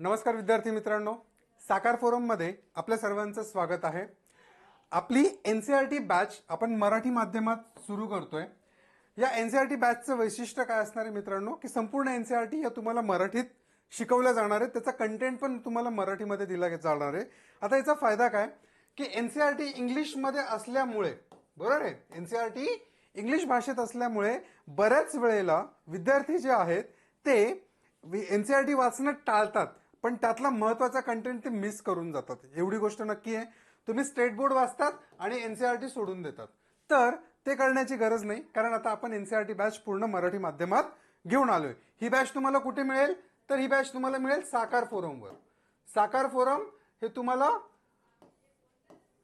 नमस्कार विद्यार्थी मित्रांनो. साकार फोरममध्ये आपल्या सर्वांचं स्वागत आहे. आपली N C R T batch आपण मराठी माध्यमात सुरू करतोय. या एन सी आर टी बॅचचं वैशिष्ट्य काय असणार आहे मित्रांनो? की संपूर्ण एन सी आर टी या तुम्हाला मराठीत शिकवल्या जाणार आहे. त्याचा कंटेंट पण तुम्हाला मराठीमध्ये दिला जाणार आहे. आता याचा फायदा काय? की एन सी आर टी इंग्लिशमध्ये असल्यामुळे बरोबर आहे? N C R T English भाषेत असल्यामुळे बऱ्याच वेळेला विद्यार्थी जे आहेत ते एन सी आर टी वाचणं टाळतात. पण त्यातला महत्त्वाचा कंटेंट ते मिस करून जातात. एवढी गोष्ट नक्की आहे. तुम्ही स्टेट बोर्ड वाचतात आणि एनसीआरटी सोडून देतात. तर ते करण्याची गरज नाही कारण आता आपण एनसीआरटी बॅच पूर्ण मराठी माध्यमात घेऊन आलोय. ही बॅच तुम्हाला कुठे मिळेल? तर ही बॅच तुम्हाला मिळेल साकार फोरमवर साकार फोरम हे तुम्हाला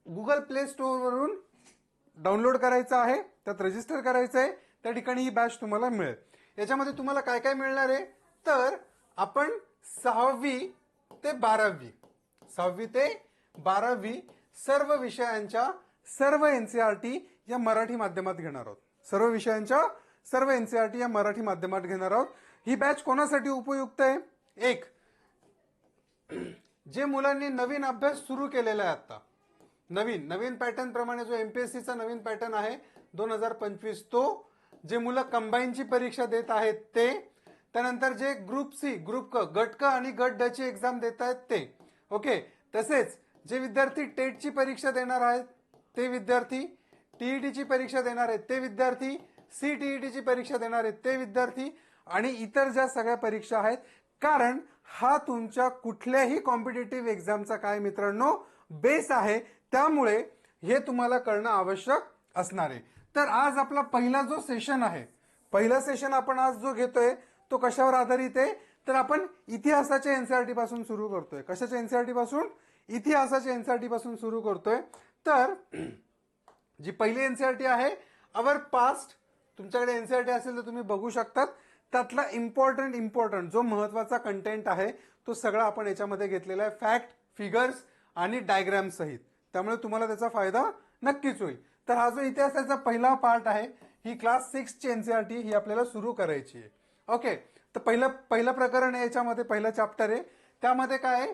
गुगल प्ले स्टोअरवरून डाउनलोड करायचं आहे त्यात रजिस्टर करायचं आहे त्या ठिकाणी ही बॅच तुम्हाला मिळेल. याच्यामध्ये तुम्हाला काय काय मिळणार आहे? तर आपण सहावी ते बारावी. सहावी ते बारावी सर्व विषयांच्या सर्व एन सी आर टी या मराठी माध्यमात घेणार आहोत. सर्व विषयांच्या सर्व एन सी आर टी या मराठी माध्यमात घेणार आहोत. ही बॅच कोणासाठी उपयुक्त आहे? एक जे मुलांनी नवीन अभ्यास सुरू केलेला आहे आता. नवीन नवीन पॅटर्न प्रमाणे जो एमपीएससीचा नवीन पॅटर्न आहे दोन हजार पंचवीस तो जे मुलं कंबाईनची परीक्षा देत आहेत ते त्यानंतर जे ग्रुप सी ग्रुप क गट क आणि गट ड ची एक्झाम देत आहेत ते. ओके तसेच जे विद्यार्थी टेटची परीक्षा देणार आहेत ते विद्यार्थी टीईटीची परीक्षा देणार आहेत ते विद्यार्थी सी टीईटीची परीक्षा देणार आहेत ते विद्यार्थी आणि इतर ज्या सगळ्या परीक्षा आहेत. कारण हा तुमच्या कुठल्याही कॉम्पिटेटिव्ह एक्झामचा काय मित्रांनो बेस आहे. त्यामुळे हे तुम्हाला कळणं आवश्यक असणार आहे. तर आज आपला पहिला जो सेशन आहे पहिला सेशन आपण आज जो घेतोय तो कशावर आधारित आहे? तर आपण इतिहासाच्या एनसीआरटी पासून सुरू करतोय. कशाच्या एनसीआरटी पासून? इतिहासाच्या एनसीआरटी पासून सुरू करतोय. तर जी पहिली एनसीआरटी आहे अवर पास्ट तुमच्याकडे एनसीआरटी असेल तर तुम्ही बघू शकतात. त्यातला इम्पॉर्टंट इम्पॉर्टंट जो महत्त्वाचा कंटेंट आहे तो सगळा आपण याच्यामध्ये घेतलेला आहे. फॅक्ट फिगर्स आणि डायग्राम सहित. त्यामुळे तुम्हाला त्याचा फायदा नक्कीच होईल. तर हा जो इतिहासाचा पहिला पार्ट आहे ही क्लास सिक्सची एनसीआरटी ही आपल्याला सुरू करायची आहे. ओके तर पहिलं पहिलं प्रकरण आहे याच्यामध्ये पहिलं चॅप्टर आहे. त्यामध्ये काय आहे?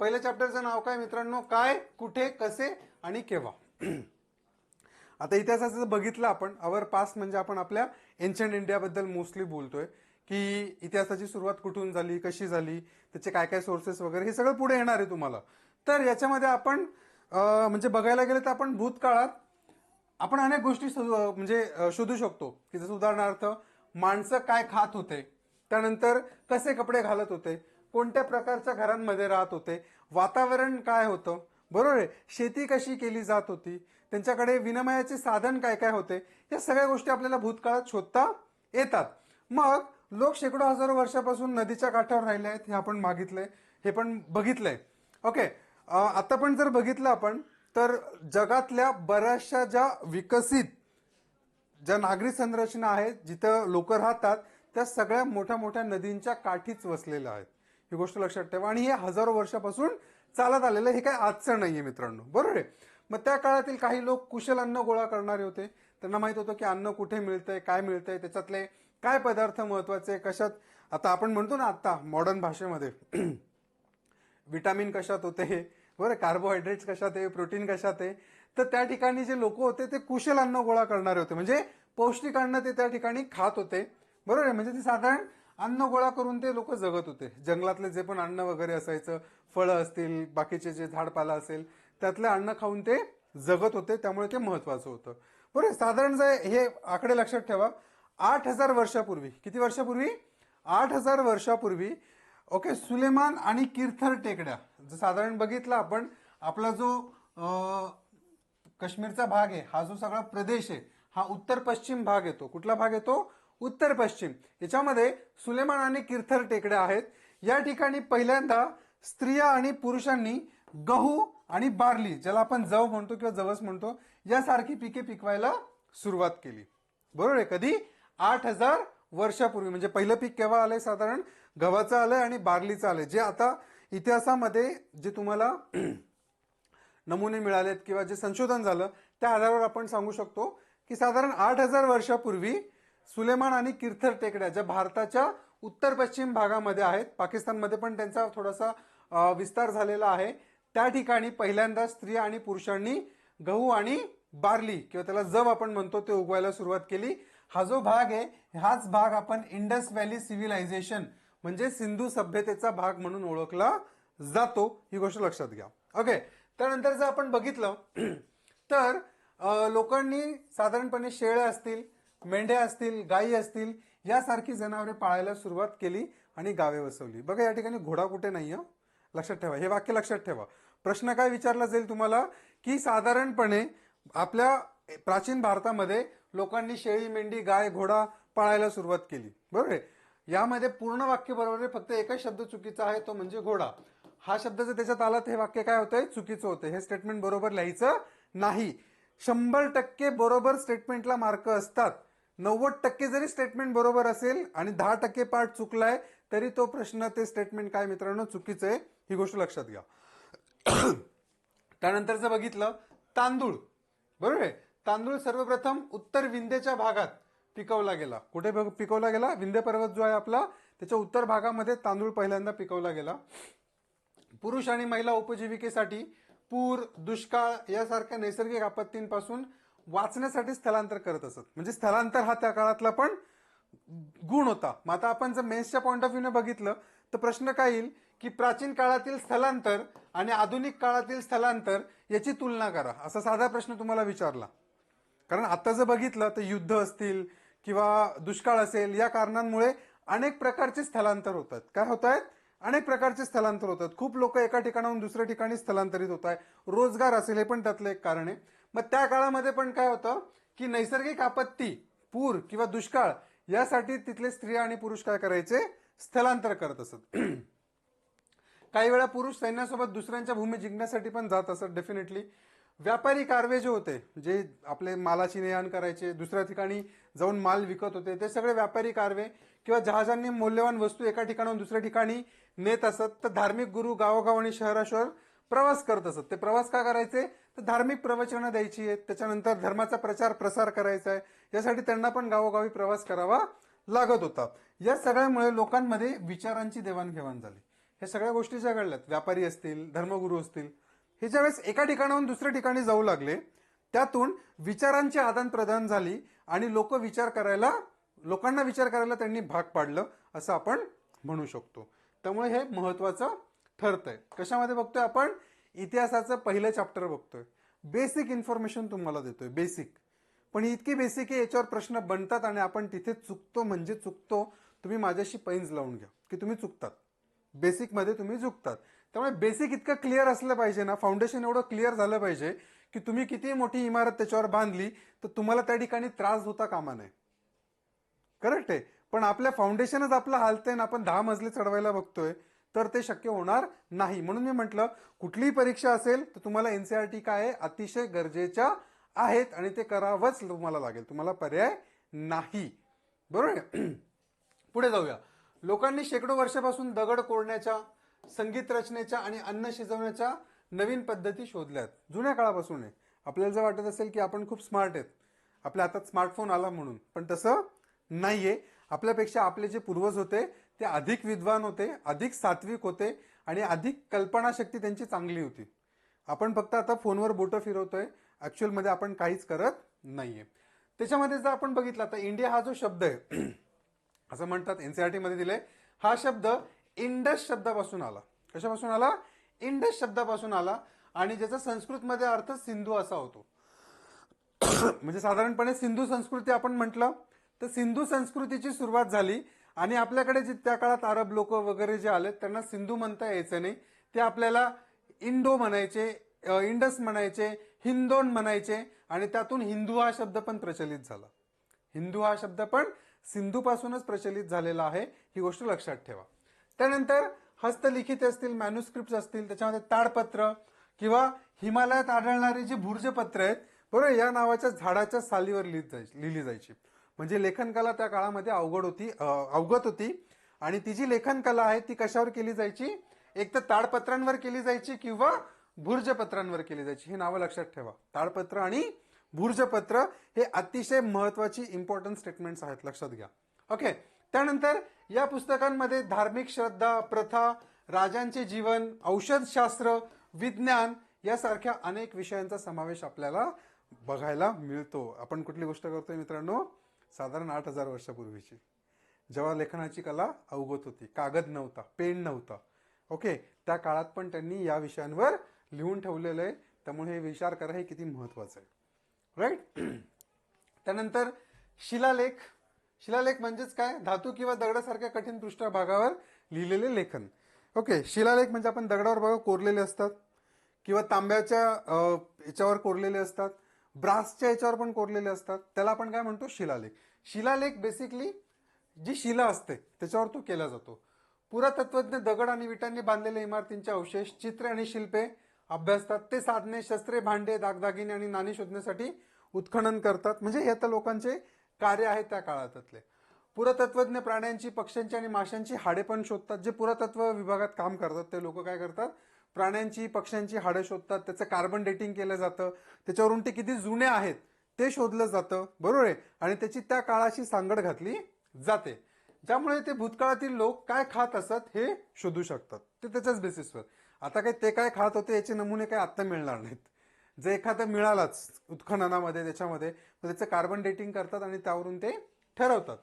पहिल्या चॅप्टरचं नाव काय मित्रांनो? काय कुठे कसे आणि केव्हा? आता इतिहासाचं जर बघितलं आपण. अवर पास्ट म्हणजे आपण आपल्या एन्शंट इंडियाबद्दल मोस्टली बोलतोय. की इतिहासाची सुरुवात कुठून झाली कशी झाली त्याचे काय काय सोर्सेस वगैरे हे सगळं पुढे येणार आहे तुम्हाला. तर याच्यामध्ये आपण म्हणजे बघायला गेलं तर आपण भूतकाळात आपण अनेक गोष्टी म्हणजे शोधू शकतो. की जसं उदाहरणार्थ माणसं काय खात होते त्यानंतर कसे कपडे घालत होते कोणत्या प्रकारच्या घरांमध्ये राहत होते वातावरण काय होतं बरोबर आहे? शेती कशी केली जात होती त्यांच्याकडे विनिमयाचे साधन काय काय होते या सगळ्या गोष्टी आपल्याला भूतकाळात शोधता येतात. मग लोक शेकडो हजारो वर्षापासून नदीच्या काठावर राहिले आहेत हे आपण मागितलंय हे पण बघितलंय. ओके आता पण जर बघितलं आपण तर जगातल्या बऱ्याचशा ज्या विकसित ज्या नागरी संरचना आहेत जिथं लोक राहतात त्या सगळ्या मोठ्या मोठ्या नदींच्या काठीच वसलेल्या आहेत. ही गोष्ट लक्षात ठेवा. आणि हे हजारो वर्षापासून चालत आलेलं आहे. हे काय आजचं नाही आहे मित्रांनो. बरोबर आहे? मग त्या काळातील काही लोक कुशल अन्न गोळा करणारे होते. त्यांना माहीत होतं की अन्न कुठे मिळतंय काय मिळतंय त्याच्यातले काय पदार्थ महत्त्वाचे कशात? आता आपण म्हणतो ना आत्ता मॉडर्न भाषेमध्ये. विटामिन कशात होते? बरं कार्बोहायड्रेट्स कशात आहे? प्रोटीन कशात आहे? तर त्या ठिकाणी जे लोक होते ते कुशल अन्न गोळा करणारे होते. म्हणजे पौष्टिक अन्न ते त्या ठिकाणी खात होते. बरोबर आहे? म्हणजे ते साधारण अन्न गोळा करून ते लोक जगत होते. जंगलातले जे पण अन्न वगैरे असायचं फळं असतील बाकीचे जे झाडपाला असेल त्यातलं अन्न खाऊन ते जगत होते. त्यामुळे ते महत्वाचं होतं. बरोबर आहे? साधारण जे हे आकडे लक्षात ठेवा. आठ हजार वर्षापूर्वी किती वर्षापूर्वी? आठ हजार वर्षापूर्वी ओके सुलेमान आणि किर्थर टेकड्या. जर साधारण बघितलं आपण आपला जो काश्मीरचा भाग आहे हा जो सगळा प्रदेश आहे हा उत्तर पश्चिम भाग येतो. कुठला भाग येतो? उत्तर पश्चिम. याच्यामध्ये सुलेमान आणि किर्थर टेकड्या आहेत. या ठिकाणी पहिल्यांदा स्त्रिया आणि पुरुषांनी गहू आणि बार्ली ज्याला आपण जव म्हणतो किंवा जवस म्हणतो यासारखी पिके पिकवायला सुरुवात केली. बरोबर आहे? कधी? आठ हजार वर्षापूर्वी. म्हणजे पहिलं पीक केव्हा आलंय साधारण? गव्हाचं आलंय आणि बार्लीचं आलंय. जे आता इतिहासामध्ये जे तुम्हाला नमुने मिळालेत किंवा जे संशोधन झालं त्या आधारावर आपण सांगू शकतो की साधारण आठ हजार वर्षापूर्वी सुलेमान आणि किर्थर टेकड्या ज्या भारताच्या उत्तर पश्चिम भागामध्ये आहेत पाकिस्तानमध्ये पण त्यांचा थोडासा विस्तार झालेला आहे. त्या ठिकाणी पहिल्यांदा स्त्रिया आणि पुरुषांनी गहू आणि बार्ली किंवा त्याला जव आपण म्हणतो ते उगवायला सुरुवात केली. हा जो भाग आहे हाच भाग आपण इंडस व्हॅली सिव्हिलायझेशन म्हणजे सिंधू सभ्यतेचा भाग म्हणून ओळखला जातो. ही गोष्ट लक्षात घ्या. ओके. त्यानंतर जर आपण बघितलं तर लोकांनी साधारणपणे शेळ्या असतील मेंढ्या असतील गायी असतील यासारखी जनावरे पाळायला सुरुवात केली आणि गावे वसवली. बघा या ठिकाणी घोडा कुठे नाही आहे लक्षात ठेवा. हे वाक्य लक्षात ठेवा. प्रश्न काय विचारला जाईल तुम्हाला? की साधारणपणे आपल्या प्राचीन भारतामध्ये लोकांनी शेळी मेंढी गाय घोडा पाळायला सुरुवात केली. बरोबर आहे? यामध्ये पूर्ण वाक्य बरोबर आहे फक्त एकच शब्द चुकीचा आहे तो म्हणजे घोडा. हा शब्द जर त्याच्यात आला तर हे वाक्य काय होतंय? चुकीचं होतं हे स्टेटमेंट बरोबर लिहायचं नाही. शंभर टक्के बरोबर स्टेटमेंटला मार्क असतात. नव्वद टक्के जरी स्टेटमेंट बरोबर असेल आणि दहा टक्के पार्ट चुकलाय तरी तो प्रश्न ते स्टेटमेंट काय मित्रांनो? चुकीचं आहे. ही गोष्ट लक्षात घ्या. त्यानंतरचं बघितलं तांदूळ. बरोबर आहे? तांदूळ सर्वप्रथम उत्तर विंध्येच्या भागात पिकवला गेला. कुठे पिकवला गेला? विंध्य पर्वत जो आहे आपला त्याच्या उत्तर भागामध्ये तांदूळ पहिल्यांदा पिकवला गेला. पुरुष आणि महिला उपजीविकेसाठी पूर दुष्काळ यासारख्या नैसर्गिक आपत्तींपासून वाचण्यासाठी स्थलांतर करत असत. म्हणजे स्थलांतर हा त्या काळातला पण गुण होता. मग आता आपण जर मेन्सच्या पॉईंट ऑफ व्ह्यूने बघितलं तर प्रश्न काय येईल? की प्राचीन काळातील स्थलांतर आणि आधुनिक काळातील स्थलांतर याची तुलना करा. असा साधा प्रश्न तुम्हाला विचारला. कारण आता जर बघितलं तर युद्ध असतील किंवा दुष्काळ असेल या कारणांमुळे अनेक प्रकारचे स्थलांतर होतात. काय होत आहेत अनेक प्रकारचे स्थलांतर होतात. खूप लोक एका ठिकाणाहून दुसऱ्या ठिकाणी स्थलांतरित होत आहे रोजगार असेल हे पण त्यातलं एक कारण आहे. मग त्या काळामध्ये पण काय होतं की नैसर्गिक आपत्ती पूर किंवा दुष्काळ यासाठी तिथले स्त्रिया आणि पुरुष काय करायचे? स्थलांतर करत असत. काही वेळा पुरुष सैन्यासोबत दुसऱ्यांच्या भूमी जिंकण्यासाठी पण जात असत डेफिनेटली व्यापारी कारवे जे होते जे आपले मालाची ने करायचे दुसऱ्या ठिकाणी जाऊन माल विकत होते ते सगळे व्यापारी कारवे किंवा जहाजांनी मौल्यवान वस्तू एका ठिकाणाहून दुसऱ्या ठिकाणी नेत असत तर धार्मिक गुरु गावोगाव आणि शहराशहर प्रवास करत असत. ते प्रवास का करायचे? तर धार्मिक प्रवचनं द्यायची आहेत. त्याच्यानंतर धर्माचा प्रचार प्रसार करायचा आहे. यासाठी त्यांना पण गावोगावी प्रवास करावा लागत होता. या सगळ्यामुळे लोकांमध्ये विचारांची देवाणघेवाण झाली. हे सगळ्या गोष्टी ज्या घडल्यात व्यापारी असतील धर्मगुरू असतील. हे ज्यावेळेस एका ठिकाणाहून दुसऱ्या ठिकाणी जाऊ लागले त्यातून विचारांची आदानप्रदान झाली आणि लोक विचार करायला लोकांना विचार करायला त्यांनी भाग पाडलं असं आपण म्हणू शकतो. त्यामुळे हे महत्वाचं ठरतंय. कशामध्ये बघतोय आपण? इतिहासाचं पहिलं चॅप्टर बघतोय. बेसिक इन्फॉर्मेशन तुम्हाला देतोय बेसिक पण इतकी बेसिक आहे याच्यावर प्रश्न बनतात आणि आपण तिथे चुकतो म्हणजे चुकतो तुम्ही माझ्याशी पैंज लावून घ्या की तुम्ही चुकतात. बेसिकमध्ये तुम्ही चुकतात. त्यामुळे बेसिक इतकं क्लिअर असलं पाहिजे ना फाउंडेशन एवढं क्लिअर झालं पाहिजे की तुम्ही किती मोठी इमारत त्याच्यावर बांधली तर तुम्हाला त्या ठिकाणी त्रास होता कामा नये. करेक्ट आहे? पण आपल्या फाउंडेशनच आपलं हालतंय ना आपण दहा मजले चढवायला बघतोय तर ते शक्य होणार नाही. म्हणून मी म्हटलं कुठलीही परीक्षा असेल तर तुम्हाला एनसीआरटी काय आहे? अतिशय गरजेच्या आहेत आणि ते करावंच तुम्हाला लागेल. तुम्हाला पर्याय नाही. बरोबर आहे? पुढे जाऊया. लोकांनी शेकडो वर्षापासून दगड कोरण्याच्या संगीत रचनेच्या आणि अन्न शिजवण्याच्या नवीन पद्धती शोधल्यात. जुन्या काळापासून आहे. आपल्याला जर वाटत असेल की आपण खूप स्मार्ट आहेत. आपल्या हातात स्मार्टफोन आला म्हणून. पण तसं नाहीये. आपल्यापेक्षा आपले जे पूर्वज होते ते अधिक विद्वान होते अधिक सात्विक होते आणि अधिक कल्पनाशक्ती त्यांची चांगली होती. आपण फक्त आता फोनवर बोटं फिरवतोय. ॲक्च्युअलमध्ये आपण काहीच करत नाहीये. त्याच्यामध्ये जर आपण बघितलं तर इंडिया हा जो शब्द आहे असं म्हणतात एनसीआरटी मध्ये दिले हा शब्द इंडस शब्दापासून आला. कशापासून आला? इंडस शब्दापासून आला आणि ज्याचा संस्कृतमध्ये अर्थ सिंधू असा होतो. म्हणजे साधारणपणे सिंधू संस्कृती आपण म्हटलं तर सिंधू संस्कृतीची सुरुवात झाली आणि आपल्याकडे जे त्या काळात अरब लोक वगैरे जे आले त्यांना सिंधू म्हणता यायचं नाही. ते आपल्याला इंडो म्हणायचे इंडस म्हणायचे हिंदोन म्हणायचे आणि त्यातून हिंदू हा शब्द पण प्रचलित झाला. हिंदू हा शब्द पण सिंधूपासूनच प्रचलित झालेला आहे ही गोष्ट लक्षात ठेवा. त्यानंतर हस्तलिखित असतील मॅन्युस्क्रिप्ट असतील त्याच्यामध्ये ताडपत्र किंवा हिमालयात आढळणारी जी भुर्जपत्र आहेत बरोबर या नावाच्या झाडाच्या सालीवर लिहित जायची लिहिली जायची. म्हणजे लेखनकला त्या काळामध्ये अवघड होती अवगत होती. आणि ती जी लेखनकला आहे ती कशावर केली जायची? एक तर ताडपत्रांवर केली जायची किंवा भुर्जपत्रांवर केली जायची? हे नावं लक्षात ठेवा. ताडपत्र आणि भुर्जपत्र हे अतिशय महत्वाची इम्पॉर्टंट स्टेटमेंट्स आहेत लक्षात घ्या. ओके त्यानंतर या पुस्तकांमध्ये धार्मिक श्रद्धा प्रथा राजांचे जीवन औषधशास्त्र विज्ञान यासारख्या अनेक विषयांचा समावेश आपल्याला बघायला मिळतो. आपण कुठली गोष्ट करतोय मित्रांनो? साधारण आठ हजार वर्षापूर्वीची. जेव्हा लेखनाची कला अवगत होती कागद नव्हता पेन नव्हता. ओके त्या काळात पण त्यांनी या विषयांवर लिहून ठेवलेलं आहे. त्यामुळे हे विचार करा हे किती महत्वाचं आहे. राईट त्यानंतर शिलालेख. शिलालेख म्हणजेच काय? धातू किंवा दगडासारख्या कठीण पृष्ठभागावर लिहिलेले लेखन. ओके शिलालेख म्हणजे आपण दगडावर बघा कोरलेले असतात. किंवा तांब्याच्या याच्यावर कोरलेले असतात. ब्रासच्या याच्यावर पण कोरलेले असतात. त्याला आपण काय म्हणतो? शिलालेख. शिलालेख बेसिकली जी शिला असते त्याच्यावर तो केला जातो. पुरातत्वज्ञ दगड आणि विटांनी बांधलेल्या इमारतींचे अवशेष चित्रे आणि शिल्पे अभ्यासतात. ते साधने शस्त्रे भांडे दागदागिने आणि नाणी शोधण्यासाठी उत्खनन करतात. म्हणजे हे आता लोकांचे कार्य आहे त्या काळातले. पुरातत्वज्ञ प्राण्यांची पक्ष्यांची आणि माशांची हाडे पण शोधतात. जे पुरातत्व विभागात काम करतात ते लोक काय करतात? प्राण्यांची पक्ष्यांची हाडं शोधतात त्याचं कार्बन डेटिंग केलं जातं त्याच्यावरून ते किती जुने आहेत ते शोधलं जातं बरोबर आहे? आणि त्याची त्या काळाशी सांगड घातली जाते. ज्यामुळे ते भूतकाळातील लोक काय खात असत हे शोधू शकतात. ते त्याच्याच बेसिसवर आता काय ते काय खात होते याचे नमुने काय आत्ता मिळणार नाहीत. जे एखादं मिळालाच उत्खननामध्ये त्याच्यामध्ये त्याचं कार्बन डेटिंग करतात आणि त्यावरून ते ठरवतात.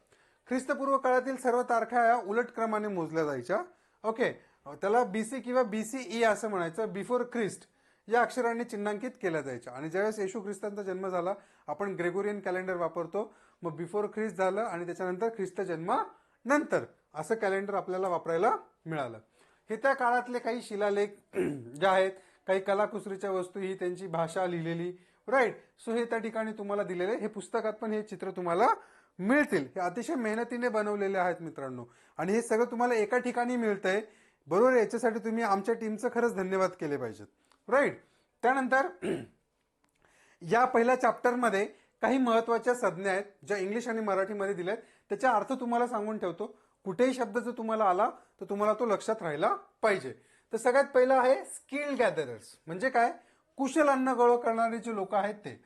ख्रिस्तपूर्व काळातील सर्व तारखा या उलट क्रमाने मोजल्या जायच्या. ओके त्याला बीसी किंवा बीसीई असं म्हणायचं बिफोर ख्रिस्ट या अक्षरांनी चिन्हांकित केल्या जायच्या आणि ज्यावेळेस येशू ख्रिस्तांचा जन्म झाला आपण ग्रेगोरियन कॅलेंडर वापरतो. मग बिफोर ख्रिस्त झालं आणि त्याच्यानंतर ख्रिस्त जन्म नंतर असं कॅलेंडर आपल्याला वापरायला मिळालं. हे त्या काळातले काही शिलालेख जे आहेत काही कलाकुसरीच्या वस्तू ही त्यांची भाषा लिहिलेली राईट सो हे त्या ठिकाणी तुम्हाला दिलेले हे पुस्तकात पण हे चित्र तुम्हाला मिळतील. हे अतिशय मेहनतीने बनवलेले आहेत मित्रांनो. आणि हे सगळं तुम्हाला एका ठिकाणी मिळतंय बरोबर आहे? याच्यासाठी तुम्ही आमच्या टीमचं खरंच धन्यवाद केले पाहिजेत. राईट त्यानंतर या पहिल्या चॅप्टरमध्ये काही महत्त्वाच्या संज्ञा आहेत ज्या इंग्लिश आणि मराठीमध्ये दिल्या आहेत. त्याचा अर्थ तुम्हाला सांगून ठेवतो कुठेही शब्द जर तुम्हाला आला तर तुम्हाला तो लक्षात राहायला पाहिजे. तर सगळ्यात पहिलं आहे स्किल गॅदरर्स म्हणजे काय? कुशल अन्न गोळा करणारे जे लोक आहेत ते.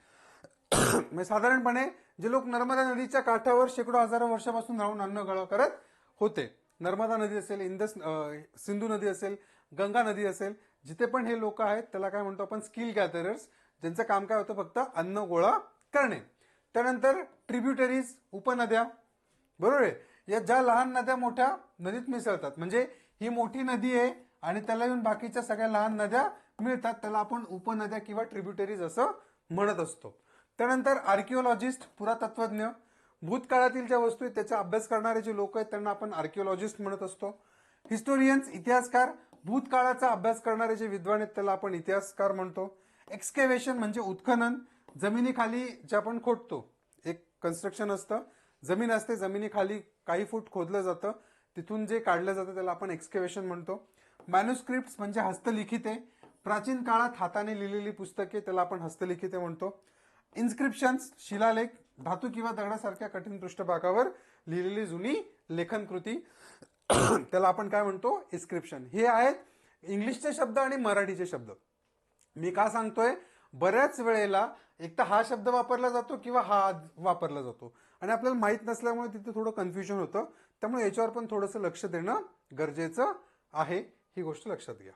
म्हणजे साधारणपणे जे लोक नर्मदा नदीच्या काठावर शेकडो हजारो वर्षापासून राहून अन्न गोळा करत होते. नर्मदा नदी असेल इंदस सिंधू नदी असेल गंगा नदी असेल जिथे पण हे लोक आहेत त्याला काय म्हणतो आपण स्किल गॅदरर्स ज्यांचं काम काय होतं फक्त अन्न गोळा करणे. त्यानंतर ट्रिब्युटरीज उपनद्या बरोबर आहे? या ज्या लहान नद्या मोठ्या नदीत मिसळतात म्हणजे ही मोठी नदी आहे आणि त्याला येऊन बाकीच्या सगळ्या लहान नद्या मिळतात त्याला आपण उपनद्या किंवा ट्रिब्युटरीज असं म्हणत असतो. त्यानंतर आर्किओलॉजिस्ट पुरातत्वज्ञ भूतकाळातील ज्या वस्तू आहेत त्याचा अभ्यास करणारे जे लोक आहेत त्यांना आपण आर्किओलॉजिस्ट म्हणत असतो. हिस्टोरियन्स इतिहासकार भूतकाळाचा अभ्यास करणारे जे विद्वान आहेत त्याला आपण इतिहासकार म्हणतो. एक्सकेवेशन म्हणजे उत्खनन. जमिनीखाली जे आपण खोदतो एक कन्स्ट्रक्शन असतं. जमीन असते जमिनीखाली काही फूट खोदलं जातं. तिथून जे काढलं जातं त्याला आपण एक्सकेवेशन म्हणतो. मॅन्युस्क्रिप्ट म्हणजे हस्तलिखिते. प्राचीन काळात हाताने लिहिलेली पुस्तके त्याला आपण हस्तलिखिते म्हणतो. इन्स्क्रिप्शन्स शिलालेख धातू किंवा दगडासारख्या कठीण पृष्ठभागावर लिहिलेली जुनी लेखन कृती त्याला आपण काय म्हणतो? इस्क्रिप्शन हे आहेत इंग्लिशचे शब्द आणि मराठीचे शब्द. मी का सांगतोय? बऱ्याच वेळेला एक तर हा शब्द वापरला जातो किंवा हा वापरला जातो. आणि आपल्याला माहीत नसल्यामुळे तिथे थोडं कन्फ्युजन होतं. त्यामुळे याच्यावर पण थोडंसं लक्ष देणं गरजेचं आहे. ही गोष्ट लक्षात घ्या.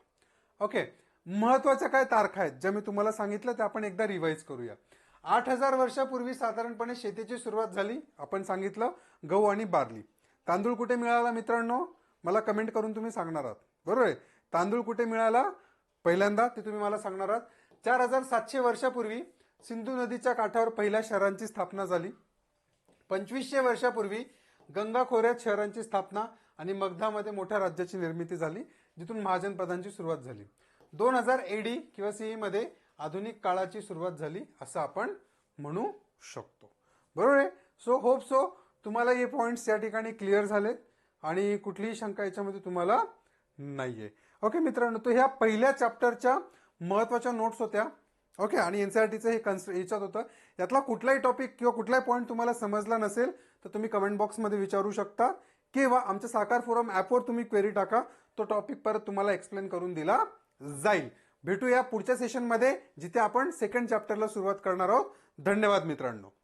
ओके महत्त्वाच्या काय तारखा आहेत? ज्या मी तुम्हाला सांगितलं त्या आपण एकदा रिवाईज करूया. आठ हजार वर्षापूर्वी साधारणपणे शेतीची सुरुवात झाली. आपण सांगितलं गहू आणि बार्ली. तांदूळ कुठे मिळाला मित्रांनो? मला कमेंट करून तुम्ही सांगणार आहात. बरोबर आहे? तांदूळ कुठे मिळाला? पहिल्यांदा ते तुम्ही मला सांगणार आहात. चार हजार सातशे वर्षापूर्वी सिंधू नदीच्या काठावर पहिल्या शहरांची स्थापना झाली. पंचवीसशे वर्षापूर्वी गंगा खोऱ्यात शहरांची स्थापना आणि मगधामध्ये मोठ्या राज्याची निर्मिती झाली जिथून महाजनपदांची सुरुवात झाली. दोन हजार एडी किंवा सीईमध्ये आधुनिक काळाची सुरुवात झाली असं आपण म्हणू शकतो. बरोबर आहे? सो होप सो तुम्हाला हे पॉईंट्स या ठिकाणी क्लिअर झालेत आणि कुठलीही शंका याच्यामध्ये तुम्हाला नाही आहे ओके मित्रांनो तो ह्या पहिल्या चॅप्टरच्या महत्त्वाच्या नोट्स होत्या. ओके आणि एन सी आर टीचं हे कन्स याच्यात होतं. यातला कुठलाही टॉपिक किंवा कुठलाही पॉईंट तुम्हाला समजला नसेल तर तुम्ही कमेंट बॉक्समध्ये विचारू शकता किंवा आमच्या साकार फोरम ॲपवर तुम्ही क्वेरी टाका. तो टॉपिक परत तुम्हाला एक्सप्लेन करून दिला जाईल. भेटूया पुढच्या सेशनमध्ये जिथे आपण सेकंड चॅप्टरला सुरुवात करणार आहोत. धन्यवाद मित्रांनो.